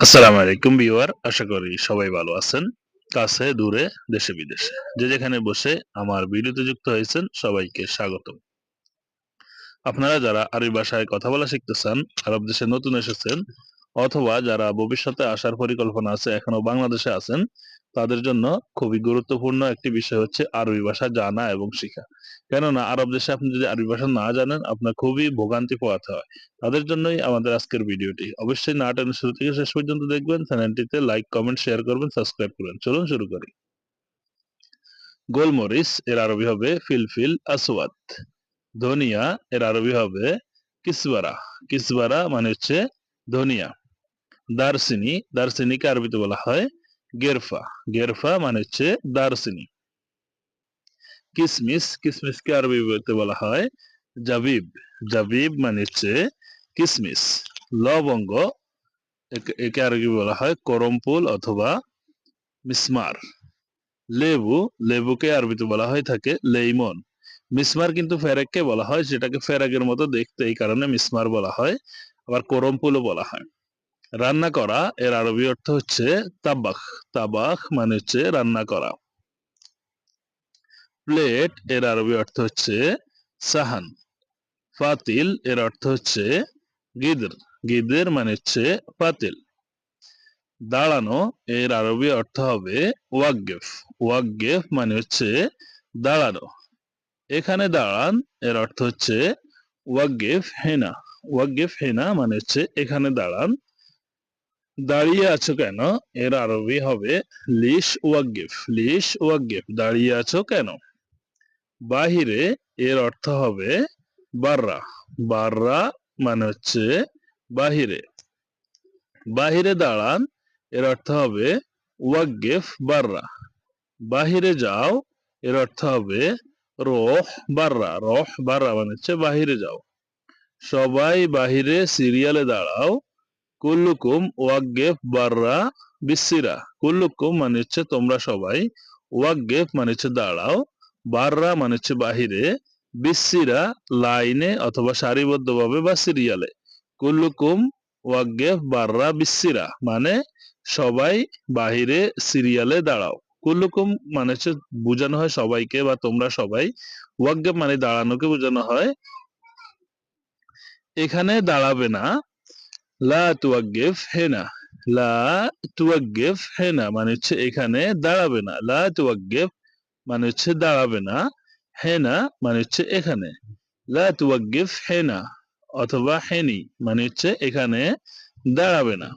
আসসালামু আলাইকুম বিওয়ার আশা করি সবাই ভালো আছেন। কাছে, দূরে, দেশে, বিদেশে। যে যেখানে বসে আমার ভিডিওতে যুক্ত হয়েছেন সবাইকে স্বাগত আপনারা যারা আরবি ভাষায় কথা বলা শিখতে চান আরব দেশে নতুন এসেছেন, অথবা যারা ভবিষ্যতে আসার পরিকল্পনা আছে, এখনও বাংলাদেশে আছেন তাদের জন্য খুবই গুরুত্বপূর্ণ একটি বিষয় হচ্ছে আরবি ভাষা জানা এবং শেখা। কেননা আরব দেশে আপনি যদি আরবি ভাষা না জানেন, আপনার খুবই ভোগান্তি পোয়াতে হয়। তাদের জন্যই আমাদের আজকের ভিডিওটি। অবশ্যই না টেনে শুরু থেকে শেষ পর্যন্ত দেখবেন, চ্যানেলটিতে লাইক কমেন্ট শেয়ার করবেন সাবস্ক্রাইব করবেন। চলুন শুরু করি। গোলমরিচ, এর আরবি হবে ফিলফিল আসওয়াদ। ধনিয়া, এর আরবি হবে কিসবারা। কিসবারা মানে হচ্ছে ধনিয়া। দারচিনি, দারচিনিকে আরবিতে বলা হয় গেরফা গেরফা মানে হচ্ছে দারচিনি। কিসমিস, কিসমিসকে আরবিতে বলা হয় জাবিব। জাবিব মানে হচ্ছে কিসমিস। লবঙ্গ, একে- একে আরবি বলা হয় করমপুল অথবা মিসমার। লেবু, লেবুকে আরবিতে বলা হয় থাকে লেইমন। মিসমার কিন্তু ফেরেককে বলা হয়, যেটাকে ফেরাকের মতো দেখতে, এই কারণে মিসমার বলা হয়। আবার করমপুলও বলা হয়। রান্না করা, এর আরবি অর্থ হচ্ছে তাবাখ। তাবাখ মানে হচ্ছে রান্না করা। প্লেট, এর আরবি অর্থ হচ্ছে সাহান। ফাতিল, এর অর্থ হচ্ছে গিদর। গিদের মানে হচ্ছে পাতিল দাঁড়ানো, এর আরবি অর্থ হবে ওয়াকগেফ ওয়াকগেফ মানে হচ্ছে দাঁড়ানো। এখানে দাঁড়ান, এর অর্থ হচ্ছে ওয়াকগেফ হেনা। ওয়াকগেফ হেনা মানে হচ্ছে এখানে দাঁড়ান। দাঁড়িয়ে আছো কেন? এর আরবি হবে লিশ ওয়াকগেফ লিশ ওয়াকগেফ দাঁড়িয়ে আছো কেন? বাহিরে এর অর্থ হবে বাররা বাররা মানে হচ্ছে বাহিরে। বাহিরে দাঁড়ান, এর অর্থ হবে ওয়াকগেফ বাররা। বাহিরে যাও, এর অর্থ হবে রোহ, বাররা। রোহ, বাররা মানে হচ্ছে বাহিরে যাও। সবাই বাহিরে সিরিয়ালে দাঁড়াও কুল্লুকুম ওয়াকগেফ বাররা বিসিরা কুল্লুকুম মানে হচ্ছে তোমরা সবাই ওয়াকগেফ মানে হচ্ছে দাঁড়াও, বাররা মানে হচ্ছে বাহিরে বিসিরা লাইনে অথবা সারিবদ্ধভাবে বা সিরিয়ালে। কুল্লুকুম ওয়াকগেফ বাররা বিসিরা মানে সবাই বাহিরে, সিরিয়ালে দাঁড়াও। কুল্লুকুম মানে হচ্ছে বোঝানো হয় সবাইকে বা তোমরা সবাই। ওয়াকগেফ মানে দাঁড়ানোকে বোঝানো হয়। এখানে দাঁড়াবে না লা তুয়াগ্গেফ হেনা। লা তুয়াগ্গেফ হেনা মানে হচ্ছে এখানে দাঁড়াবে না। লা তুয়াগ্গেফ মানে হচ্ছে দাঁড়াবে না। হেনা মানে হচ্ছে এখানে। লা তুয়াগ্গেফ হেনা অথবা হেনি মানে হচ্ছে এখানে দাঁড়াবে না।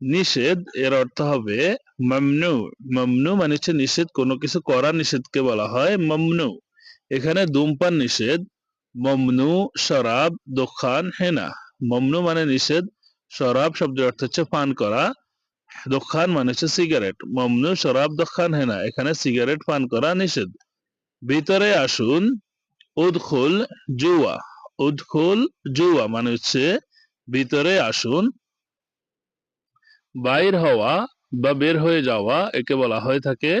নিষেধ এর অর্থ হবে মামনু। মামনু মানে হচ্ছে নিষেধ, কোনো কিছু করা নিষেধকে বলা হয় মামনু। এখানে ধূমপান নিষেধ, মমনু, শরাব, দোকান, হেনা। মমনু মানে নিষেধ, শরাব শব্দের অর্থ হচ্ছে পান করা, দোকান মানে হচ্ছে সিগারেট মমনু, শরাব, দোকান, হেনা, এখানে সিগারেট পান করা নিষেধ। ভিতরে আসুন, উদখুল জুয়া উদখুল জুয়া মানে হচ্ছে ভিতরে আসুন, বাইর হওয়া বা বের হয়ে যাওয়া, একে বলা হয়ে থাকে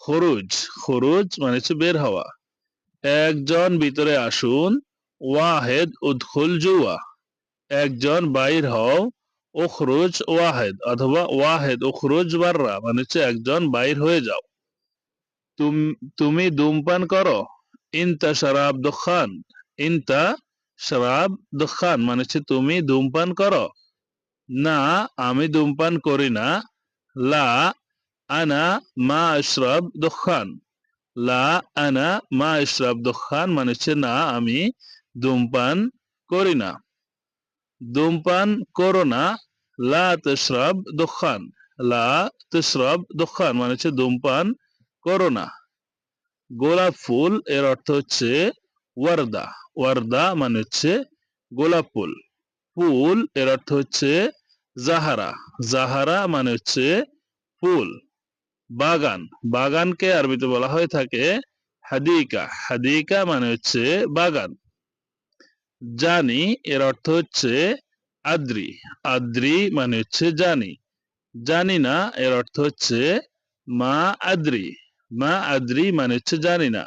খরুজ। খরুজ মানে হচ্ছে বের হওয়া। একজন ভিতরে আসুন, ওয়াহেদ উদখুল জুয়া। একজন বাইর হও ওখরুজ ওয়াহেদ অথবা ওয়াহেদ ওখরুজ বাররা মানে হচ্ছে একজন বাইর হয়ে যাও। তুমি ধূমপান করো। ইনতা শরাব দোকান ইনতা শরাব দোকান মানে হচ্ছে তুমি ধূমপান করো। না, আমি ধূমপান করি না। লা, আনা মা আশরাব দোকান লা, আনা মা আশরাব দোকান মানে হচ্ছে না, আমি ধূমপান করি না। ধূমপান করো না। লা দোকান। লা দোকান মানে হচ্ছে ধূমপান করো না। গোলাপ ফুল এর অর্থ হচ্ছে ওয়ারদা। ওয়ারদা মানে হচ্ছে গোলাপ ফুল। ফুল এর অর্থ হচ্ছে জাহারা। জাহারা মানে হচ্ছে ফুল। বাগান। বাগানকে আরবিতে বলা হয়ে থাকে হাদিকা। হাদিকা মানে হচ্ছে বাগান। জানি এর অর্থ হচ্ছে আদ্রি। আদ্রি মানে হচ্ছে জানি। জানি না এর অর্থ হচ্ছে মা আদ্রি। মা আদ্রি মানে হচ্ছে জানি না।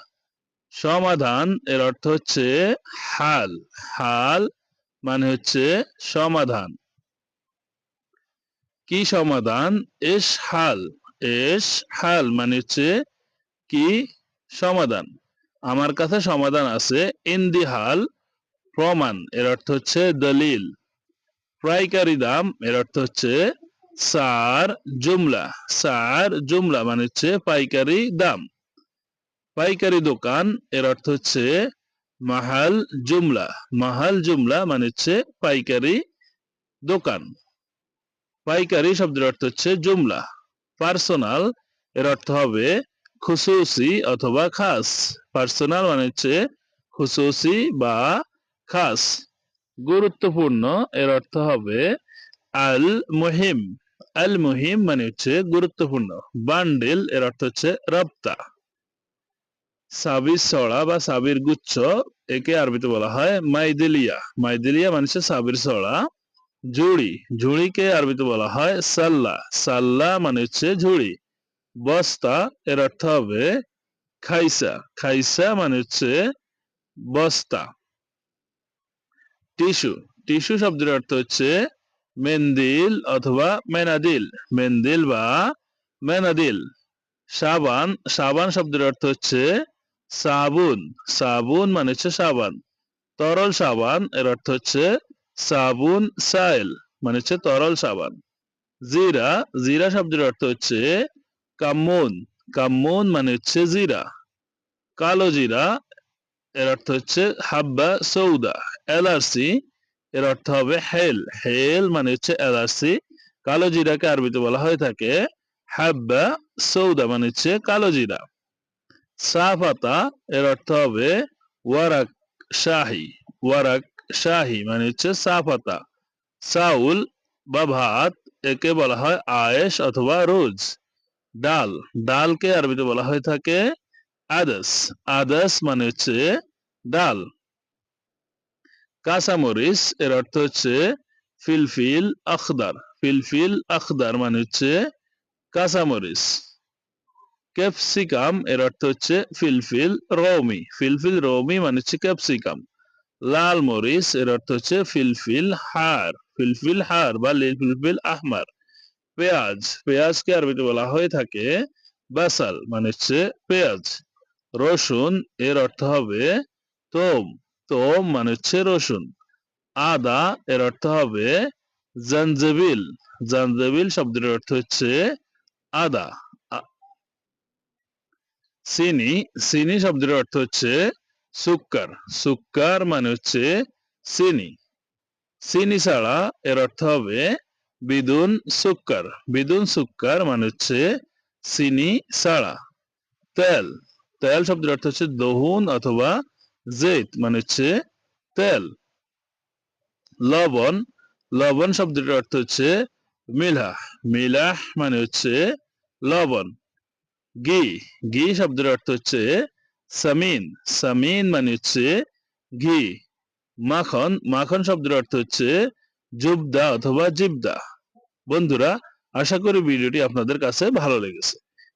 সমাধান এর অর্থ হচ্ছে হাল। হাল মানে হচ্ছে সমাধান। কি সমাধান? এস হাল। এস হাল মানে হচ্ছে কি? সমাধান। আমার কাছে সমাধান আছে। ইন্দি হাল প্রমাণ, এর অর্থ হচ্ছে দলিল। পাইকারি দাম, এর অর্থ হচ্ছে সার জুমলা। সার জুমলা মানে হচ্ছে পাইকারি দাম। পাইকারি দোকান, এর অর্থ হচ্ছে মাহাল জুমলা। মাহাল জুমলা মানে হচ্ছে পাইকারি দোকান। পাইকারি শব্দের অর্থ হচ্ছে জুমলা। পার্সোনাল, এর অর্থ হবে খুসুসি অথবা খাস। পার্সোনাল মানে হচ্ছে খুসুসি বা খাস গুরুত্বপূর্ণ, এর অর্থ হবে আল মুহিম আল মুহিম মানে হচ্ছে গুরুত্বপূর্ণ। বান্ডেল, এর অর্থ হচ্ছে রপ্তা। সাবির সড়া বা সাবির গুচ্ছ, একে আরবিতে বলা হয় মাইদিলিয়া। মাইদিলিয়া মানে হচ্ছে সাবির ছড়া ঝুড়ি, ঝুড়িকে আরবিতে বলা হয় সাল্লা। সাল্লা মানে হচ্ছে ঝুড়ি। বস্তা, এর অর্থ হবে খাইসা। খাইসা মানে হচ্ছে বস্তা। টিস্যু টিস্যু শব্দের অর্থ হচ্ছে মেন্দিল অথবা মেনাদিল মেন্দিল বা মেনাদিল সাবান সাবান শব্দের অর্থ হচ্ছে সাবুন। সাবুন মানে হচ্ছে সাবান। তরল সাবান এর অর্থ হচ্ছে সাবুন সাইল মানে হচ্ছে তরল সাবান। জিরা জিরা শব্দের অর্থ হচ্ছে কামুন কামুন মানে হচ্ছে জিরা। কালো জিরা এর অর্থ হচ্ছে হাব্বা সৌদা এলার্সি এর অর্থ হবে হেল। হেল মানে হচ্ছে এলার্সি কালো জিরাকে আরবিতে বলা হয়ে থাকে হাব্বা সৌদা মানে হচ্ছে কালো জিরা। সাফাতা, এর অর্থ হবে ওয়ারাক শাহি ওয়ারাক শাহি মানে হচ্ছে সাফাতা। চাউল বা ভাত একে বলা হয় আয়েশ অথবা রোজ। ডাল, ডালকে আরবিতে বলা হয়ে থাকে আদাস আদাস মানে হচ্ছে ডাল। কাঁচামরিচ এর অর্থ হচ্ছে ফিলফিল আখদার। ফিলফিল আখদার মানে হচ্ছে কাঁচামরিচ। ক্যাপসিকাম এর অর্থ হচ্ছে ফিলফিল রৌমি। ফিলফিল রৌমি মানে হচ্ছে ক্যাপসিকাম। লাল মরিচ এর অর্থ হচ্ছে ফিলফিল হার ফিলফিল হার বা ফিলফিল আহমার। পেঁয়াজ, পেঁয়াজকে আরবিতে বলা হয়ে থাকে বাসাল মানে হচ্ছে পেঁয়াজ। রসুন এর অর্থ হবে তোম। তোম মানে হচ্ছে রসুন। আদা এর অর্থ হবে জাঞ্জবিল। জাঞ্জবিল শব্দের অর্থ হচ্ছে আদা। চিনি চিনি শব্দের অর্থ হচ্ছে সুক্কার। সুক্কার মানে হচ্ছে চিনি। চিনি এর অর্থ হবে বিদুন সুক্কার। বিদুন সুক্কার মানে হচ্ছে চিনি ছাড়া। তেল। তেল শব্দের অর্থ হচ্ছে দহুন অথবা জেট মানে হচ্ছে তেল। লবণ লবণ শব্দটির অর্থ হচ্ছে মিলাহ। মিলাহ মানে হচ্ছে লবণ। ঘি ঘি শব্দের অর্থ হচ্ছে সামিন। সামিন মানে হচ্ছে ঘি। মাখন মাখন শব্দের অর্থ হচ্ছে জুবদা অথবা জিবদা। বন্ধুরা, আশা করি ভিডিওটি আপনাদের কাছে ভালো লেগেছে।